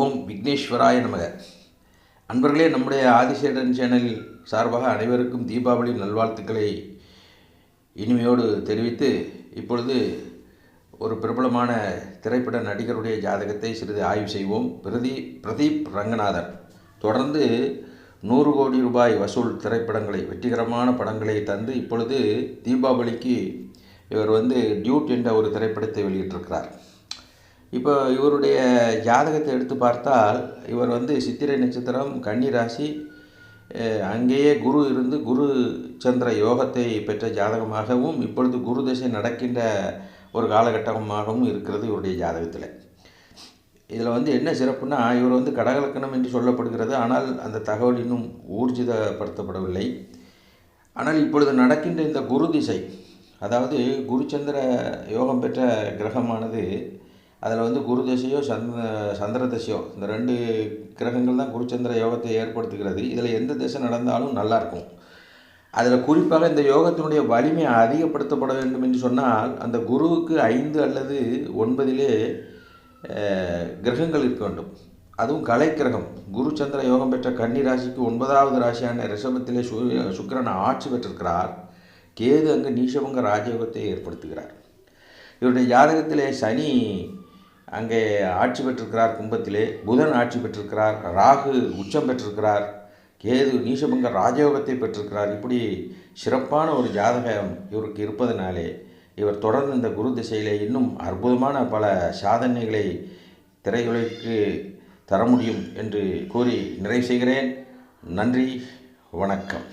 ஓம் விக்னேஸ்வராய நமக. அன்பர்களே நம்முடைய ஆதிசேடன் சேனலில் சார்பாக அனைவருக்கும் தீபாவளி நல்வாழ்த்துக்களை இனிமையோடு தெரிவித்து இப்பொழுது ஒரு பிரபலமான திரைப்பட நடிகருடைய ஜாதகத்தை சிறிது ஆய்வு செய்வோம். பிரதி பிரதீப் ரங்கநாதன். தொடர்ந்து நூறு கோடி ரூபாய் வசூல் திரைப்படங்களை வெற்றிகரமான படங்களை தந்து இப்பொழுது தீபாவளிக்கு இவர் வந்து டியூட் என்ற ஒரு திரைப்படத்தை வெளியிட்டிருக்கிறார். இப்போ இவருடைய ஜாதகத்தை எடுத்து பார்த்தால் இவர் வந்து சித்திரை நட்சத்திரம் கன்னி ராசி அங்கேயே குரு இருந்து குரு சந்திர யோகத்தை பெற்ற ஜாதகமாகவும் இப்பொழுது குரு தசை நடக்கின்ற ஒரு காலகட்டமாகவும் இருக்கிறது இவருடைய ஜாதகத்தில். இதில் வந்து என்ன சிறப்புனா இவர் வந்து கடகலக்கணம் என்று சொல்லப்படுகிறது. ஆனால் அந்த தகவல் இன்னும் ஊர்ஜிதப்படுத்தப்படவில்லை. ஆனால் இப்பொழுது நடக்கின்ற இந்த குரு திசை அதாவது குருச்சந்திர யோகம் பெற்ற கிரகமானது அதில் வந்து குரு தசையோ சந்திர சந்திர தசையோ இந்த ரெண்டு கிரகங்கள் தான் குருச்சந்திர யோகத்தை ஏற்படுத்துகிறது. இதில் எந்த திசை நடந்தாலும் நல்லாயிருக்கும் அதில் குறிப்பாக இந்த யோகத்தினுடைய வலிமை அதிகப்படுத்தப்பட வேண்டும் என்று சொன்னால் அந்த குருவுக்கு ஐந்து அல்லது ஒன்பதிலே கிரகங்கள் இருக்க வேண்டும். அதுவும் கலை கிரகம் குரு சந்திர யோகம் பெற்ற கன்னி ராசிக்கு ஒன்பதாவது ராசியான ரிஷபத்திலே சு சுக்கரன் ஆட்சி பெற்றிருக்கிறார். கேது அங்கு நீஷபங்க ராஜயோகத்தை ஏற்படுத்துகிறார். இவருடைய ஜாதகத்திலே சனி அங்கே ஆட்சி பெற்றிருக்கிறார் கும்பத்திலே புதன் ஆட்சி பெற்றிருக்கிறார் ராகு உச்சம் பெற்றிருக்கிறார் கேது நீசபங்க ராஜயோகத்தை பெற்றிருக்கிறார். இப்படி சிறப்பான ஒரு ஜாதகம் இவருக்கு இருப்பதனாலே இவர் தொடர்ந்து இந்த குரு திசையிலே இன்னும் அற்புதமான பல சாதனைகளை திரையுலகிற்கு தர முடியும் என்று கூறி நிறைவு செய்கிறேன். நன்றி வணக்கம்.